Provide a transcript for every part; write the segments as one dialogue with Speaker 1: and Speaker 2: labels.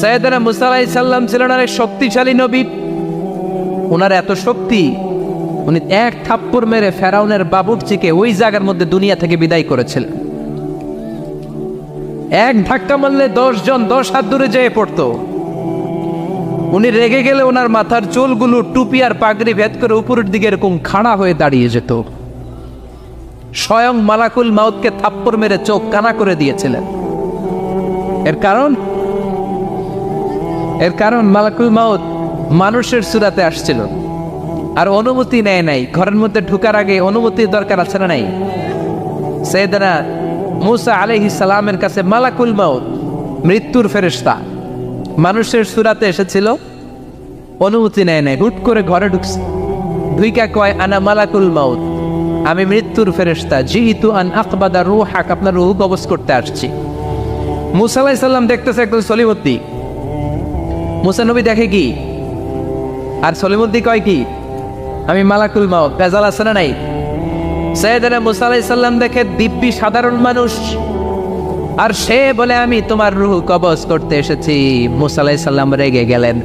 Speaker 1: সৈয়দনা মুসা আলাইহিস সাল্লাম ছিলেন শক্তিশালী নবী। ওনার এত শক্তি, উনি এক থাপ্পড় মেরে ফেরাউনের ওই জায়গার মধ্যে দুনিয়া থেকে বিদায় করেছিলেন। এক ধাক্কা মারলে দশ জন দশ হাত দূরে যেয়ে পড়তো। উনি রেগে গেলে ওনার মাথার চুলগুলো টুপি আর পাগড়ি ভেদ করে উপরের দিকে এরকম খাড়া হয়ে দাঁড়িয়ে যেত। স্বয়ং মালাকুল মাউতকে থাপ্পড় মেরে চোখ কানা করে দিয়েছিলেন। এর কারণ? এর কারণ মালাকুল মাউত মানুষের সুরাতে আসছিল। আর অনুমতি নেয় নাই। ঘরের মধ্যে ঢুকার আগে অনুমতির দরকার আছে না নাই? সৈয়দনা মুসা আলাইহিস সালামের কাছে মালাকুল মাউত, মৃত্যুর ফেরেশতা। মানুষের সুরাতে এসেছিল, অনুমতি নেয় নাই। হুট করে ঘরে ঢুকছে। ধুইকা কয়, আনা মালাকুল মাউত, আমি মৃত্যুর ফেরেশতা। জিহিতু আন আকবাদা রুহাক, আপনার রুহ কবজ করতে আসছি। মুসা আলাইহিস সালাম দেখতেছে একদম সলিমদ্দি মুসা নবী দেখে কি? আর সলিমুদ্দি কয় কি? আমি মালাকুল মাউত বেজাল আছে না নাই? সৈয়দনা মুসা আলাইহিস সালাম দেখে দিব্যি সাধারণ মানুষ। আর সে বলে, আমি তোমার রুহ কবজ করতে এসেছি। মুসা আলাইহিস সালাম রেগে গেলেন।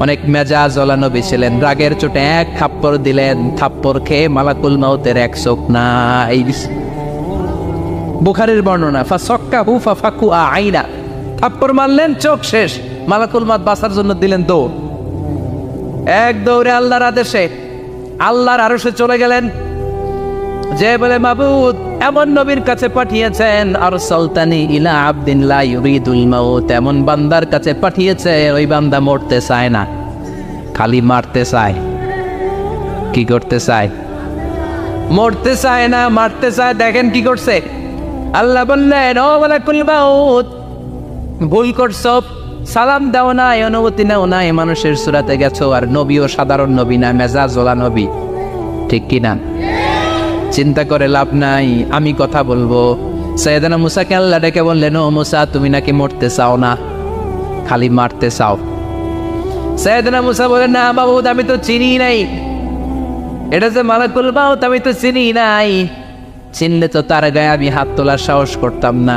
Speaker 1: অনেক মেজাজ ওলা নবী ছিলেন। রাগের চোটে এক থাপ্পড় দিলেন। থাপ্পড় খেয়ে মালাকুল মাউতের এক চোখ নাই। বুখারের বর্ণনা, ফা সক্কা হু ফা ফাকু আইনা। থাপ্পড় মারলেন, চোখ শেষ। মালাকুল মাত বাঁচার জন্য দিলেন দৌড়। এক দৌড়ে আল্লাহর আদেশে, আল্লাহর আরশে চলে গেলেন। যে বলে, মাবুদ, এমন নবীর কাছে পাঠিয়েছেন আর সুলতানি ইলা আবদিন লা ইউরিদুল মাউত। এমন বান্দার কাছে পাঠিয়েছে, ওই বান্দা মরতে চায় না, খালি মারতে চায়। কি করতে চায়? মরতে চায় না, মারতে চায়। দেখেন কি করছে। আল্লাহ বললেন, ও মালাকুল মাউত, ভুল করছ। সালাম দাও নাই অনুমতি নাও না নাই মানুষের সুরাতে গেছো, আর নবীও সাধারণ নবী না, মেজাজ ওলা নবী। ঠিক কি না? চিন্তা করে লাভ নাই, আমি কথা বলব। সৈয়দানা মুসাকে আল্লাহ ডেকে বললেন, ও মুসা, তুমি নাকি মরতে চাও না? খালি মারতে চাও। সৈয়দানা মুসা বলেন না বাবু আমি তো চিনি নাই। এটা যে মালাকুল মাউত, আমি তো চিনি নাই। চিনলে তো তার গায়ে আমি হাত তোলার সাহস করতাম না।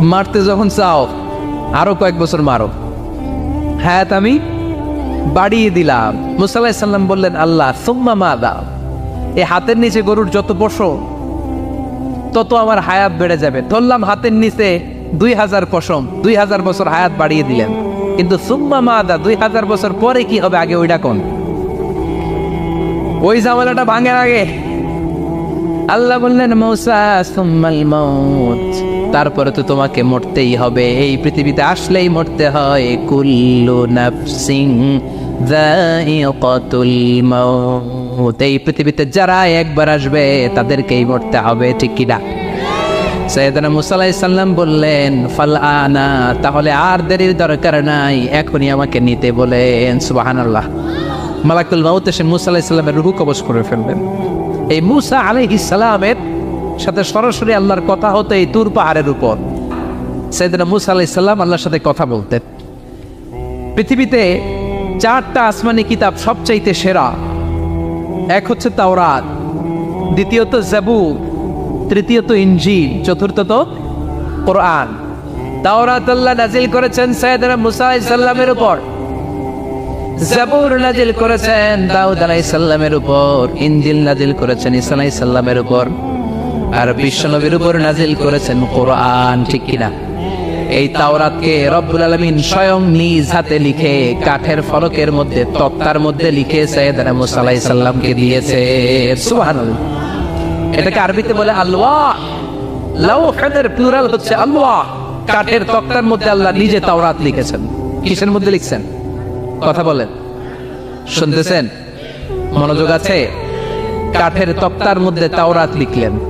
Speaker 1: মারতে যখন চাও, আরও কয়েক বছর মারো। হায়াত আমি বাড়িয়ে দিলাম। মুসাল্লাহ সাল্লাম বললেন, আল্লাহ, সুম্মা মা দাও এই হাতের নিচে গরুর যত পশম তত আমার হায়াত বেড়ে যাবে। ধরলাম হাতের নিচে দুই হাজার পশম, দুই হাজার বছর হায়াত বাড়িয়ে দিলেন। কিন্তু সুম্মা মাদা, দুই হাজার বছর পরে কি হবে আগে ওইটা কোন? ওই ঝামেলাটা ভাঙের আগে। আল্লাহ বললেন, মৌসা, সুম্মাল মৌত। তারপরে তো তোমাকে মরতেই হবে। এই পৃথিবীতে আসলেই মরতে হয়। কুল্লু নাফসিং এই পৃথিবীতে যারা একবার আসবে, তাদেরকেই মরতে হবে, ঠিক কিনা? সৈয়দনা মুসালাই সাল্লাম বললেন, ফাল আনা, তাহলে আর দেরির দরকার নাই। এখনই আমাকে নিতে বলেন। সুবাহানাল্লাহ। মালাকুল মাউত এসে মুসা আলাইহিস সাল্লামের রুহু কবজ করে ফেলবেন এই মুসা আলাইহিস সালামের সাথে সরাসরি আল্লাহর কথা হতো এই তুর পাহাড়ের উপর। সৈয়দনা মুসা আলাইহিস সাল্লাম আল্লাহর সাথে কথা বলতেন। পৃথিবীতে চারটা আসমানি কিতাব সবচাইতে সেরা। এক হচ্ছে তাওরাত, দ্বিতীয়ত জাবুর, তৃতীয়ত ইঞ্জিল চতুর্থত কোরআন। তাওরাত আল্লাহ নাজিল করেছেন সৈয়দনা মুসা আলাইহিস সাল্লামের উপর। জাবুর নাজিল করেছেন দাউদ আলাইহিস সালামের উপর। ইনজিল নাজিল করেছেন সালামের উপর। আর বিশ্বনবীর উপর নাজিল করেছেন কোরআন, ঠিক কিনা? এই তাওরাতকে রব্বুল আলামিন স্বয়ং নিজ হাতে লিখে, কাঠের ফলকের মধ্যে, তক্তার মধ্যে লিখে সৈয়দনা দিয়েছে। সুবহানাল্লাহ। এটাকে আরবিতে বলে প্লুরাল হচ্ছে কাঠের তক্তার মধ্যে আল্লাহ নিজে তাওরাত লিখেছেন। কিসের মধ্যে লিখছেন? কথা বলেন। শুনতেছেন? মনোযোগ আছে? কাঠের তক্তার মধ্যে তাওরাত লিখলেন।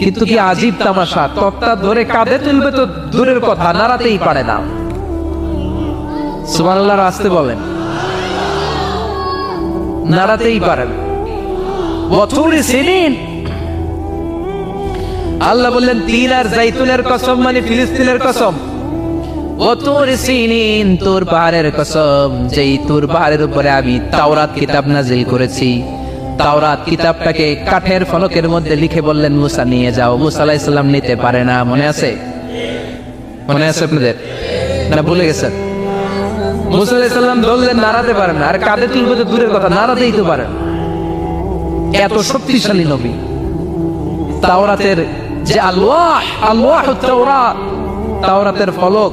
Speaker 1: কিন্তু কি আজীব তামাশা? তক্তা ধরে কাঁধে তুলবে তো দূরের কথা নাড়াতেই পারে না। সুবহানাল্লাহ আসতে বলেন। নাড়াতেই পারেন বছরে সিনিন। আল্লাহ বললেন তিন আর জাইতুনের কসম মানে ফিলিস্তিনের কসম। তোর পাহাড়ের কসম। যেই তোর পাহাড়ের উপরে আমি তাওরাত কিতাব নাজিল করেছি। তাওরাত কিতাবটাকে কাঠের ফলকের মধ্যে লিখে বললেন, মুসা, নিয়ে যাও। মুসা আলাইহিস নিতে পারে না, মনে আছে? মনে আছে আপনাদের? না, ভুলে গেছেন? মুসা আলাইহিস সালাম ধরলেন, নাড়াতে পারেন না। আর কাঁধে তুলবে তো দূরের কথা, নাড়াতেই তো পারেন। এত শক্তিশালী নবী। তাওরাতের যে আল্লাহ আল্লাহ তাওরাত, তাওরাতের ফলক,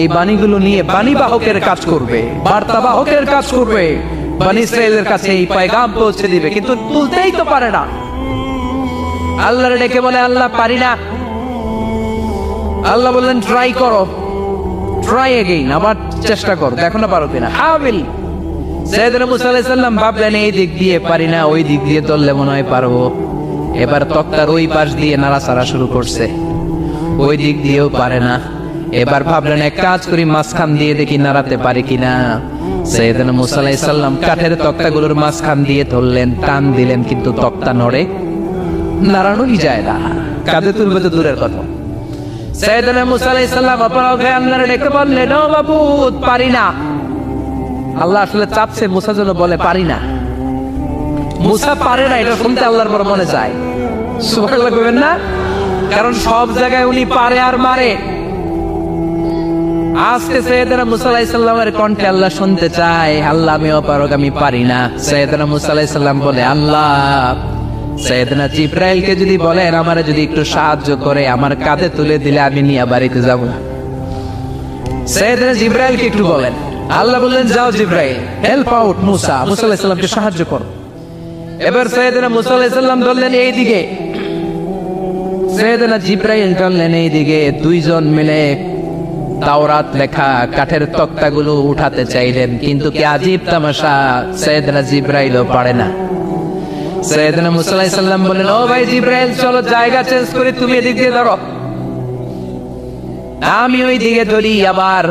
Speaker 1: এই বাণীগুলো নিয়ে বাণী বাহকের কাজ করবে বার্তা বাহকের কাজ করবে। কাছে এই পৌঁছে দিবে, কিন্তু তুলতেই তো পারে না। ডেকে বলে, আল্লাহ, পারি না। আল্লাহ বললেন ট্রাই করো। ট্রাই এগেইন আবার চেষ্টা করো। দেখো না পারো কিনা। সৈয়দনা মুসা আলাইহিস সালাম ভাবলেন, এই দিক দিয়ে পারি না, ওই দিক দিয়ে ধরলে মনে হয় পারব। এবার তক্তার ওই পাশ দিয়ে নাড়াচাড়া শুরু করছে। ওই দিক দিয়েও পারে না। এবার ভাবলেন, এক কাজ করি, মাঝখান দিয়ে দেখি নাড়াতে পারি কিনা। সৈয়দনা কাঠের তক্তাগুলোর মাঝখান দিয়ে ধরলেন, টান দিলেন কিন্তু তক্তা নড়ে। নাড়ানোই যায় না। কাঁধে তুলবে তো দূরের কথা। ডেকে বললেন, ও বাবু পারি না। আল্লাহ আসলে চাপছে, মুসা যেন বলে, পারি না। মুসা পারে না, এটা শুনতে আল্লাহর বড় মনে যায়। না? কারণ সব জায়গায় উনি পারে আর মারে। আজকে সৈয়দনা মুসা আলাইহিস সালামের কণ্ঠে আল্লাহ শুনতে চায়, আল্লাহ, আমি অপারক আমি পারি না। সৈয়দনা মুসা আলাইহিস সালাম বলে, আল্লাহ, সৈয়দনা যদি বলেন, আমারে যদি একটু সাহায্য করে, আমার কাঁধে তুলে দিলে আমি নিয়ে বাড়িতে যাব একটু বলেন। আল্লাহ বললেন, যাও জিব্রাইল হেল্প আউট মুসা মুসা আলাইহিস সালামকে সাহায্য করো। এবার সৈয়দনা মুসা আলাইহিস সালাম ধরলেন এইদিকে সৈয়দনা জিব্রাইল ধরলেন এইদিকে দুইজন মিলে তাওরাত লেখা কাঠের তক্তাগুলো উঠাতে চাইলেন, কিন্তু কি আজীব তামাশা সৈয়দনা জিব্রাইলও পারে না। সালাম বললেন, ও ভাই জিব্রাইল, চলো জায়গা চেঞ্জ করে তুমি এদিক দিয়ে ধরো আমি ওই দিকে ধরি আবার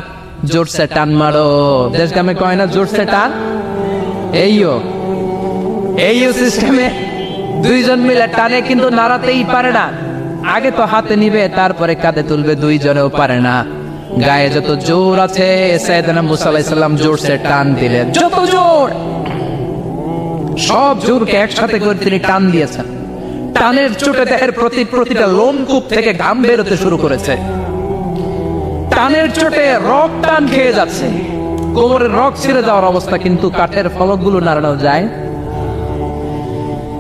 Speaker 1: জোরসে টান মারো। দেশ কয় না জোরসে টান? এইও এইও সিস্টেমে দুইজন মিলে টানে, কিন্তু নাড়াতেই পারে না। আগে তো হাতে নিবে, তারপরে কাঁধে তুলবে, দুইজনেও পারে না। গায়ে যত জোর আছে সৈয়দনা মুসা আলাইহিস সালাম জোরসে টান দিলেন। যত জোর! সব জোরকে একসাথে করে তিনি টান দিয়েছেন। টানের চোটে দেহের প্রতি প্রতিটা থেকে ঘাম বেরোতে শুরু করেছে। টানের চোটে রক টান খেয়ে যাচ্ছে। কোমরের রক ছিঁড়ে যাওয়ার অবস্থা কিন্তু কাঠের ফলকগুলো নাড়ানো যায়।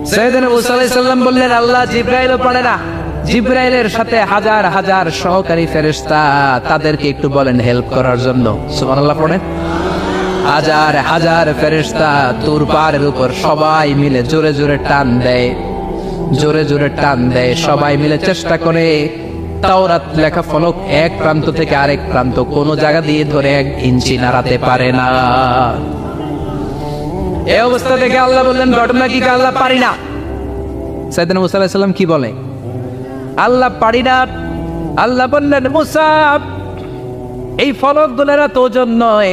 Speaker 1: সৈয়দনা মুসা আলাইহিস বললেন, আল্লাহ জিব্রাইলও পারে না। জিব্রাইলের সাথে হাজার হাজার সহকারী ফেরেশতা তাদেরকে একটু বলেন হেল্প করার জন্য। পড়েন। হাজার হাজার ফেরেশতা তুর পাহাড়ের উপর সবাই মিলে জোরে জোরে টান দেয়। জোরে জোরে টান দেয়, সবাই মিলে চেষ্টা করে। তাওরাত লেখা ফলক এক প্রান্ত থেকে আরেক প্রান্ত, কোন জায়গা দিয়ে ধরে এক ইঞ্চি নাড়াতে পারে না। এই অবস্থা দেখে আল্লাহ বললেন, ঘটনা কি আল্লাহ পারি না? সাইদান মুসা আলাইহিস সালাম কি বলে? আল্লাহ না। আল্লাহ বললেন মুসাফ এই ফলকগুলোর এত ওজন নয়,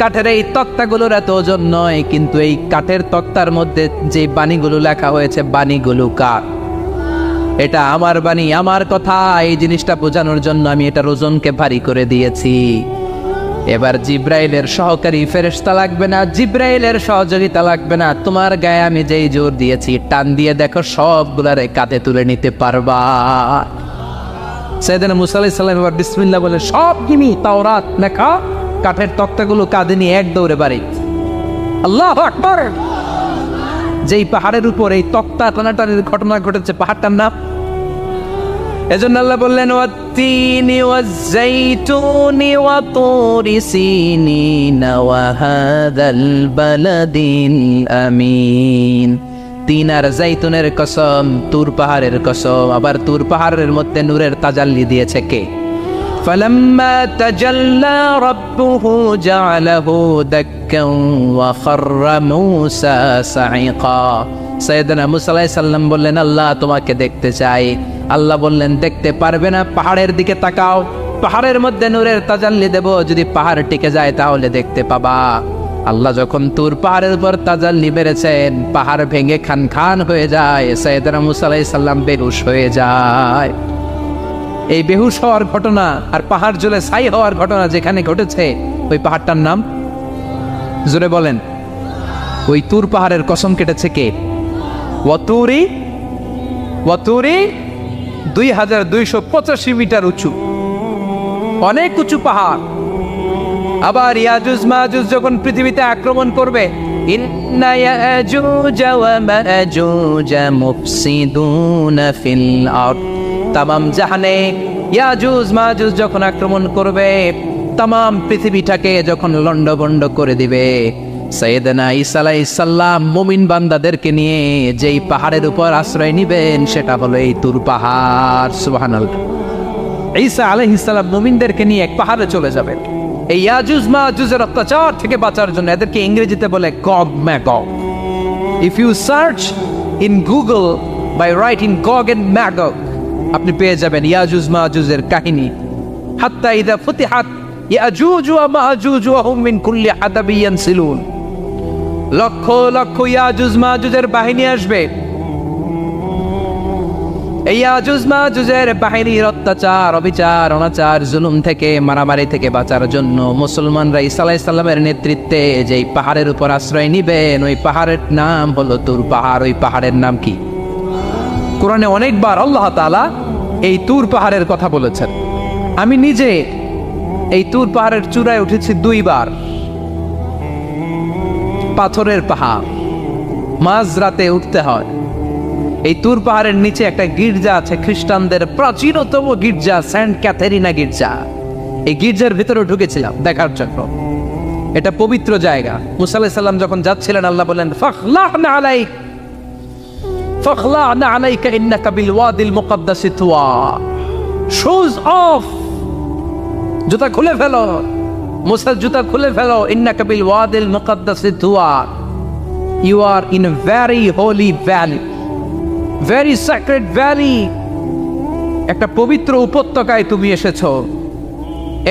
Speaker 1: কাঠের এই তক্তাগুলোর এত ওজন নয়, কিন্তু এই কাঠের তক্তার মধ্যে যে বাণীগুলো লেখা হয়েছে, বাণীগুলো কার এটা আমার বাণী, আমার কথা, এই জিনিসটা বোঝানোর জন্য আমি এটার ওজনকে ভারী করে দিয়েছি। এবার জিব্রাইলের সহকারী ফেরেশতা লাগবে না, জিব্রাইলের সহযোগিতা লাগবে না। তোমার গায়ে আমি যেই জোর দিয়েছি, টান দিয়ে দেখো সবগুলারে কাঁধে তুলে নিতে পারবা। সেদিন মুসা আলাইহিস সালাম এবার বিসমিল্লাহ বলে, সব কিমি তাওরাত লেখা কাঠের তক্তাগুলো কাঁধে নিয়ে এক দৌড়ে বাড়ি। আল্লাহ যেই পাহাড়ের উপর এই তক্তা টানাটানির ঘটনা ঘটেছে, পাহাড়টার নাম এজন্য আল্লাহ বললেন ওয়াত্তিনি ওয়াজ্জাইতুনি ওয়া তুরি সিনিন ওয়া হাদাল বালাদিল আমিন তিন আর জাইতুনের কসম তুর পাহাড়ের কসম আবার তুর পাহাড়ের মধ্যে নূরের তাজাল্লি দিয়েছে কে فلما تجلى ربه جعله دكا وخر موسى صعقا সৈয়দনা মুসা আলাইহিস সাল্লাম বললেন আল্লাহ তোমাকে দেখতে চাই আল্লাহ বললেন, দেখতে পারবে না, পাহাড়ের দিকে তাকাও। পাহাড়ের মধ্যে নূরের তাজাল্লি দেব, যদি পাহাড় টিকে যায় তাহলে দেখতে পাবা। আল্লাহ যখন তুর পাহাড়ের উপর তাজাল্লি বেড়েছেন, পাহাড় ভেঙে খান খান হয়ে যায়, সৈয়দনা মুসা আলাইহিস সাল্লাম বেহুশ হয়ে যায়। এই বেহুশ হওয়ার ঘটনা আর পাহাড় জ্বলে ছাই হওয়ার ঘটনা যেখানে ঘটেছে, ওই পাহাড়টার নাম? জোরে বলেন। ওই তুর পাহাড়ের কসম কেটেছে কে? ওয়াতুরি ওয়াতুরি দুই হাজার দুইশো পঁচাশি মিটার উঁচু। অনেক উঁচু পাহাড়। আবার ইয়াজুজ মাহুজ যখন পৃথিবীতে আক্রমণ করবে তামাম জাহানে ইয়াজুজ মাজুজ যখন আক্রমণ করবে, তামাম পৃথিবীটাকে যখন লন্ডভন্ড করে দিবে। সৈয়দনা ঈসা আলাইহিস সালাম মুমিন বান্দাদেরকে নিয়ে যেই পাহাড়ের উপর আশ্রয় নিবেন, সেটা হলো এই তুর পাহাড়। সুবহানাল্লাহ। ঈসা আলাইহিস সালাম মুমিনদেরকে নিয়ে এক পাহাড়ে চলে যাবেন। এই ইয়াজুজ মাজুজের অত্যাচার থেকে বাঁচার জন্য এদেরকে ইংরেজিতে বলে Gog Magog. If you search in Google by right in Gog and Magog, আপনি পেয়ে যাবেন ইয়াজুজ মাজুজের কাহিনী। হাত্তা ইদা ফুতিহাত ইয়াজুজ ওয়া মাজুজ ওয়া হুম মিন কুল্লি হাদাবিয়ান সিলুন লক্ষ লক্ষ ইয়াজুজ মাজুজের বাহিনী আসবে। এই ইয়াজুজ মাজুজের বাহিনীর অত্যাচার, অবিচার, অনাচার, জুলুম থেকে, মারামারি থেকে বাঁচার জন্য মুসলমানরা ঈসা আলাইহিস সালামের নেতৃত্বে যেই পাহাড়ের উপর আশ্রয় নিবেন, ওই পাহাড়ের নাম হলো তুর পাহাড়। ওই পাহাড়ের নাম কি? কোরআনে অনেকবার আল্লাহ তাআলা এই তুর পাহাড়ের কথা বলেছেন। আমি নিজে এই তুর পাহাড়ের চূড়ায় উঠেছি দুইবার। পাথরের পাহাড়। মাঝ রাতে উঠতে হয়। এই তুর পাহাড়ের নিচে একটা গির্জা আছে খ্রিস্টানদের প্রাচীনতম গির্জা, সেন্ট ক্যাথেরিনা গির্জা। এই গির্জার ভিতরে ঢুকেছিলাম দেখার জন্য। এটা পবিত্র জায়গা। মুসা সাল্লাম যখন যাচ্ছিলেন, আল্লাহ বলেন জুতা খুলে ফেলো। মুসার জুতা খুলে ফেলো, ইন্নাকা বিল ওয়াদিল মুকাদ্দাসি Tuya you are in a holy valley very sacred valley একটা পবিত্র উপত্যকায় তুমি এসেছ।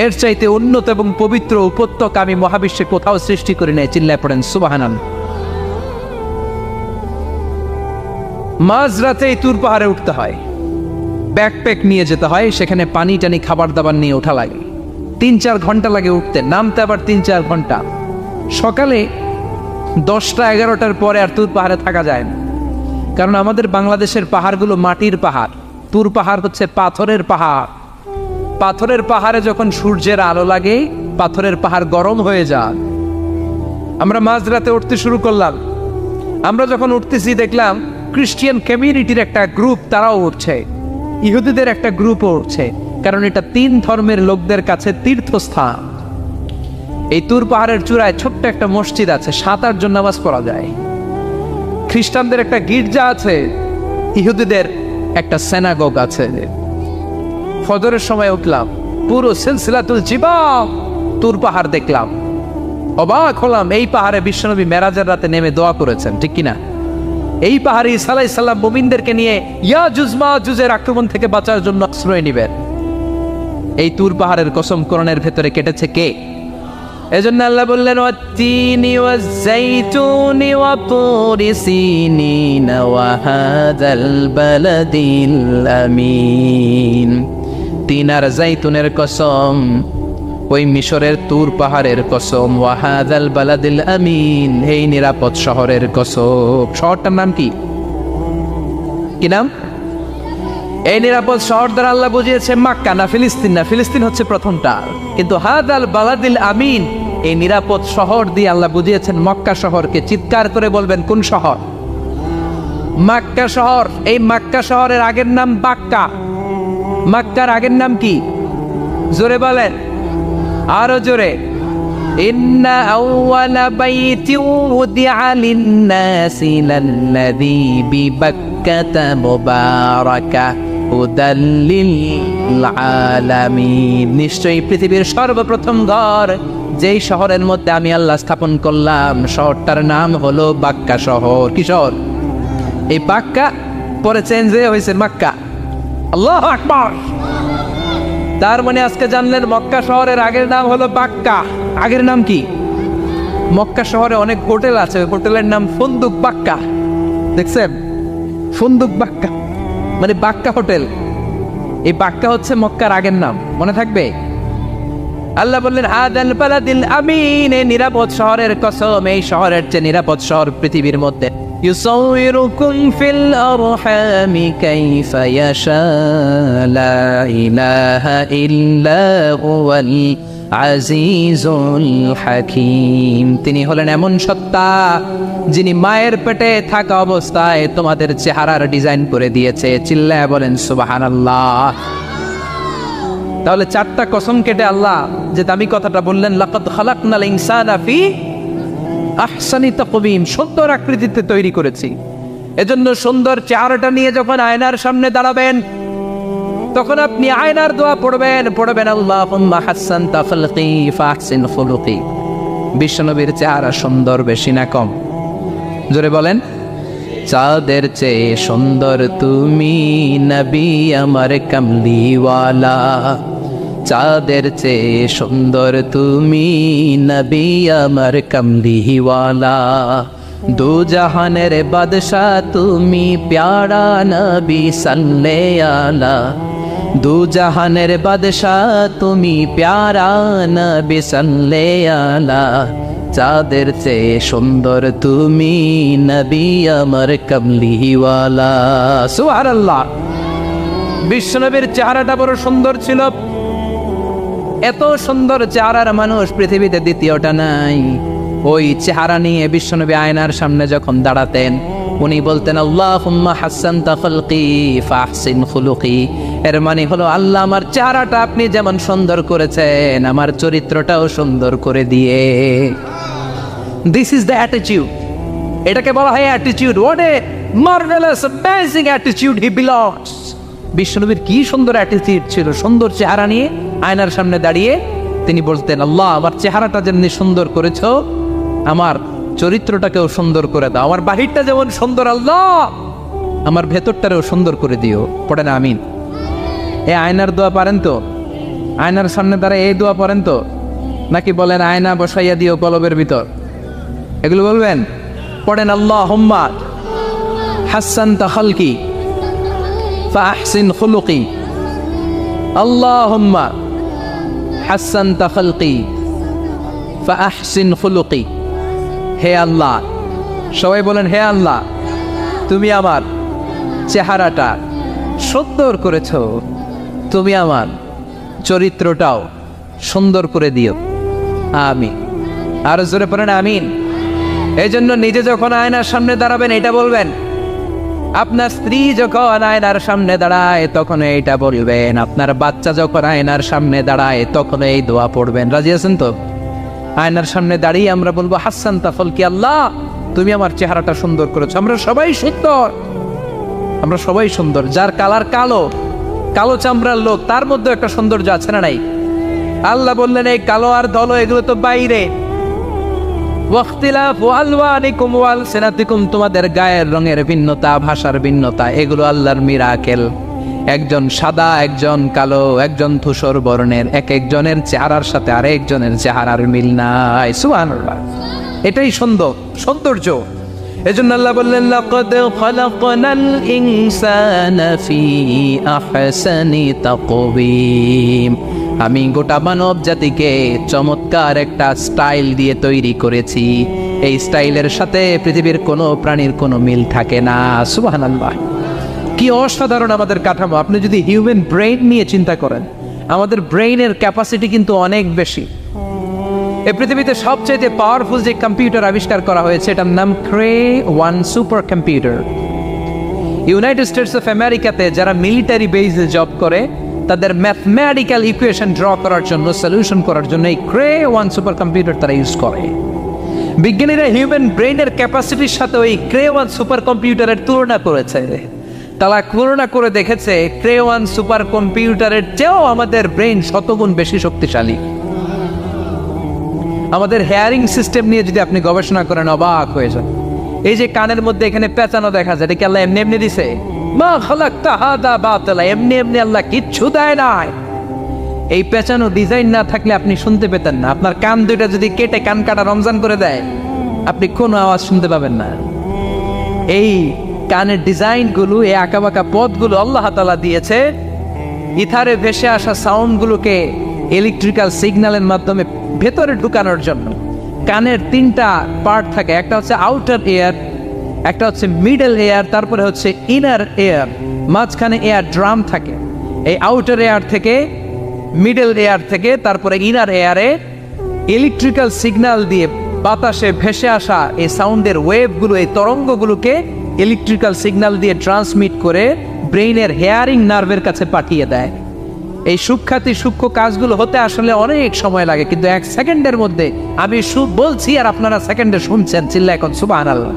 Speaker 1: এর চাইতে উন্নত এবং পবিত্র উপত্যকা আমি মহাবিশ্বে কোথাও সৃষ্টি করি নাই। চিল্লায় পড়েন সুবাহানান মাঝরাতে এই তুর পাহাড়ে উঠতে হয়। ব্যাকপ্যাক নিয়ে যেতে হয়, সেখানে পানি টানি, খাবার দাবার নিয়ে ওঠা লাগে। তিন চার ঘণ্টা লাগে উঠতে। নামতে আবার তিন চার ঘণ্টা। সকালে দশটা এগারোটার পরে আর তুর পাহাড়ে থাকা যায় না। কারণ আমাদের বাংলাদেশের পাহাড়গুলো মাটির পাহাড়। তুর পাহাড় হচ্ছে পাথরের পাহাড়। পাথরের পাহাড়ে যখন সূর্যের আলো লাগে, পাথরের পাহাড় গরম হয়ে যায়। আমরা মাঝরাতে উঠতে শুরু করলাম। আমরা যখন উঠতেছি, দেখলাম খ্রিস্টিয়ান কমিউনিটির একটা গ্রুপ তারাও উঠছে। ইহুদিদের একটা গ্রুপও উঠছে। কারণ এটা তিন ধর্মের লোকদের কাছে তীর্থস্থান। এই তুর পাহাড়ের চূড়ায় ছোট্ট একটা মসজিদ আছে, সাত, আট জন নামাজ পড়া যায়। খ্রিস্টানদের একটা গির্জা আছে, ইহুদিদের একটা সেনাগোগ আছে। ফজরের সময় উঠলাম, পুরো সিলসিলাতুল জীবা তুর পাহাড় দেখলাম। অবাক হলাম, এই পাহাড়ে বিশ্বনবী মেরাজের রাতে নেমে দোয়া করেছেন, ঠিক কিনা? এই পাহাড়ে ইসালাই সাল্লাম মুমিনদেরকে নিয়ে ইয়া জুজমা জুজের আক্রমণ থেকে বাঁচার জন্য আশ্রয় নিবেন। এই তুর পাহাড়ের কসম করণের ভেতরে কেটেছে কে? এজন্য আল্লাহ বললেন, ওয়াত্তিনি ওয়াজাইতুনি ওয়া তুরি সিনিন ওয়া হাদাল বালাদিল আমিন। তিন আর জাইতুনের কসম, ওই মিশরের তুর পাহাড়ের কসম ওয়াহাদাল বালাদিল আমিন। এই নিরাপদ শহরের কসম। শহরটার নাম কি? কি নাম? এই নিরাপদ শহর দ্বারা আল্লাহ বুঝিয়েছে মাক্কা না ফিলিস্তিন না ফিলিস্তিন হচ্ছে প্রথমটা কিন্তু হাদাল বালাদিল আমিন এই নিরাপদ শহর দিয়ে আল্লাহ বুঝিয়েছেন মক্কা শহরকে চিৎকার করে বলবেন কোন শহর মাক্কা শহর এই মাক্কা শহরের আগের নাম বাক্কা মাক্কার আগের নাম কি জোরে বলেন আরো জোরে إن أول بيت وضع للناس للذي ببكة مباركة হুদাল্লিল আলামিন নিশ্চয়ই পৃথিবীর সর্বপ্রথম ঘর, যেই শহরের মধ্যে আমি আল্লাহ স্থাপন করলাম, শহরটার নাম হলো বাক্কা শহর। কি শহর? এই বাক্কা পরে চেঞ্জ হয়ে হয়েছে মাক্কা। আল্লাহ আকবার। তার মানে আজকে জানলেন মক্কা শহরের আগের নাম হলো বাক্কা। আগের নাম কি? মক্কা শহরে অনেক হোটেল আছে, হোটেলের নাম ফন্দুক বাক্কা। দেখছেন? ফন্দুক বাক্কা। মানে বাক্কা হোটেল। এই বাক্কা হচ্ছে মক্কার আগের নাম। মনে থাকবে? আল্লাহ বললেন, আদাল পালাদিল আমিন এই নিরাপদ শহরের কসম, এই শহরের চেয়ে নিরাপদ শহর পৃথিবীর মধ্যে। ইউসাউইরুকুম ফিল আরহামি কাইফা ইয়াশা লা ইলাহা ইল্লা হুয়াল আজিজুল হাকিম। তিনি হলেন এমন সত্তা যিনি মায়ের পেটে থাকা অবস্থায় তোমাদের চেহারার ডিজাইন করে দিয়েছে। চিল্লায় বলেন সুবাহান আল্লাহ তাহলে চারটা কসম কেটে আল্লাহ যে দামি কথাটা বললেন লাকাত খালাকনাল ইনসানা ফি আহসানি কবিম সুন্দর আকৃতিতে তৈরি করেছি। এজন্য সুন্দর চেহারাটা নিয়ে যখন আয়নার সামনে দাঁড়াবেন তখন আপনি আয়নার দোয়া পড়বেন পড়বেন হাসান তাফলকি বিশ্বনবীর চেহারা সুন্দর, বেশি না কম। জোরে বলেন, চাঁদের চেয়ে সুন্দর তুমি নবী আমার কামলিওয়ালা। চাঁদের চেয়ে সুন্দর তুমি নবী আমার কামলিওয়ালা। দু জাহানের বাদশাহ তুমি প্যারা নবী সাল্লে আলা। দু জাহানের বাদশাহ, তুমি প্যারা নবী সাল্লে আলা। চাঁদের চেয়ে সুন্দর তুমি নবী আমার কমলিওয়ালা সুবহানাল্লাহ। বিশ্বনবীর চেহারাটা বড় সুন্দর ছিল। এত সুন্দর চেহারার মানুষ পৃথিবীতে দ্বিতীয়টা নাই। ওই চেহারা নিয়ে বিশ্বনবী আয়নার সামনে যখন দাঁড়াতেন, উনি বলতেন আল্লাহ হাসান তাফলকি ফাহসিন খুলুকি। এর মানে হলো আল্লাহ আমার চেহারাটা আপনি যেমন সুন্দর করেছেন, আমার চরিত্রটাও সুন্দর করে দিয়ে। দিস ইজ দ্য অ্যাটিটিউড এটাকে বলা হয় attitude what a marvellous amazing attitude he belongs বিশ্বনবীর কি সুন্দর অ্যাটিটিউড ছিল, সুন্দর চেহারা নিয়ে আয়নার সামনে দাঁড়িয়ে তিনি বলতেন, আল্লাহ, আমার চেহারাটা যেমনি সুন্দর করেছ, আমার চরিত্রটাকেও সুন্দর করে দাও। আমার বাহিরটা যেমন সুন্দর, আল্লাহ, আমার ভেতরটারেও সুন্দর করে দিও। পড়ে না, আমিন। এ আয়নার দোয়া পারেন তো? আয়নার সামনে দাঁড়ায় এই দোয়া পড়েন তো? নাকি বলেন আয়না বসাইয়া দিও কলবের ভিতর? এগুলো বলবেন? পড়েন আল্লাহ হোম্মা হাসান তাহলকি ফাহসিন খুলুকি। আল্লাহুম্মা হাসান তাখলকি ফাহসিন খুলুকি। হে আল্লাহ। সবাই বলেন, হে আল্লাহ, তুমি আমার চেহারাটা সুন্দর করেছ। তুমি আমার চরিত্রটাও সুন্দর করে দিও। আমি আর জোরে পড়েন, আমিন। এই জন্য নিজে যখন আয়নার সামনে দাঁড়াবেন, এটা বলবেন। আপনার স্ত্রী যখন আয়নার সামনে দাঁড়ায়, তখন এইটা বলবেন। আপনার বাচ্চা যখন আয়নার সামনে দাঁড়ায়, তখন এই দোয়া পড়বেন। রাজি আছেন তো? আয়নার সামনে দাঁড়িয়ে আমরা বলব, হাসান তাফল কি আল্লাহ, তুমি আমার চেহারাটা সুন্দর করেছ। আমরা সবাই সুন্দর। আমরা সবাই সুন্দর। যার কালার কালো কালো চামড়ার লোক, তার মধ্যে একটা সৌন্দর্য আছে না নাই? আল্লাহ বললেন, এই কালো আর দল, এগুলো তো বাইরে। তোমাদের গায়ের রঙের ভিন্নতা, ভাষার ভিন্নতা, এগুলো আল্লাহর মিরাকেল। একজন সাদা, একজন কালো, একজন ধূসর বর্ণের, এক একজনের চেহারার সাথে আরেকজনের চেহারার মিল নাই। সুবহানাল্লাহ। এটাই সুন্দর সৌন্দর্য। এজন্য আল্লাহ বললেন, লাকাদ খালাকনাল ইনসানা ফি আহসানি তাকবীম আমি গোটা মানব জাতিকে চমৎকার একটা স্টাইল দিয়ে তৈরি করেছি। এই স্টাইলের সাথে পৃথিবীর কোনো প্রাণীর কোনো মিল থাকে না। সুবাহান আল্লাহ কি অসাধারণ আমাদের কাঠামো। আপনি যদি হিউম্যান ব্রেইন নিয়ে চিন্তা করেন, আমাদের ব্রেইনের ক্যাপাসিটি কিন্তু অনেক বেশি। এই পৃথিবীতে সবচেয়ে পাওয়ারফুল যে কম্পিউটার আবিষ্কার করা হয়েছে, এটার নাম Cray one supercomputer United States of আমেরিকাতে যারা মিলিটারি বেসে জব করে, তাদের ম্যাথমেটিক্যাল ইকুয়েশন ড্র করার জন্য সলিউশন করার জন্য এই ক্রে ওয়ান সুপার কম্পিউটার তারা ইউজ করে। বিজ্ঞানীরা হিউম্যান ব্রেইনের ক্যাপাসিটির সাথে ওই ক্রে ওয়ান সুপার কম্পিউটারের তুলনা করেছে। তারা তুলনা করে দেখেছে ক্রে ওয়ান সুপার কম্পিউটারের চেয়েও আমাদের ব্রেইন শতগুণ বেশি শক্তিশালী। আমাদের হেয়ারিং সিস্টেম নিয়ে যদি আপনি গবেষণা করেন, অবাক হয়ে যান। এই যে কানের মধ্যে এখানে পেঁচানো দেখা যায়, এটা কি আল্লাহ এমনি এমনি দিছে? মা খালাক তাহাদা বাতলা, এমনি এমনি আল্লাহ কিচ্ছু দেয় নাই। এই পেঁচানো ডিজাইন না থাকলে আপনি শুনতে পেতেন না। আপনার কান দুইটা যদি কেটে কান কাটা রমজান করে দেয়, আপনি কোনো আওয়াজ শুনতে পাবেন না। এই কানের ডিজাইনগুলো, এই আঁকাবাঁকা পথগুলো আল্লাহ তালা দিয়েছে। ইথারে ভেসে আসা সাউন্ডগুলোকে ইলেকট্রিক্যাল সিগন্যালের মাধ্যমে ভেতরে ঢুকানোর জন্য। কানের তিনটা পার্ট থাকে, একটা হচ্ছে আউটার এয়ার একটা হচ্ছে মিডল এয়ার তারপরে হচ্ছে ইনার এয়ার মাঝখানে এয়ার ড্রাম থাকে। এই আউটার এয়ার থেকে মিডল এয়ার থেকে তারপরে ইনার এয়ারে ইলেকট্রিক্যাল সিগন্যাল দিয়ে বাতাসে ভেসে আসা এই সাউন্ডের ওয়েভগুলো এই তরঙ্গগুলোকে ইলেকট্রিক্যাল সিগন্যাল দিয়ে ট্রান্সমিট করে ব্রেইনের হেয়ারিং নার্ভের কাছে পাঠিয়ে দেয়। এই সুখ্যাতি, সূক্ষ্ম কাজগুলো হতে আসলে অনেক সময় লাগে, কিন্তু এক সেকেন্ডের মধ্যে আমি বলছি আর আপনারা সেকেন্ডে শুনছেন চিল্লা এখন সুবাহ আল্লাহ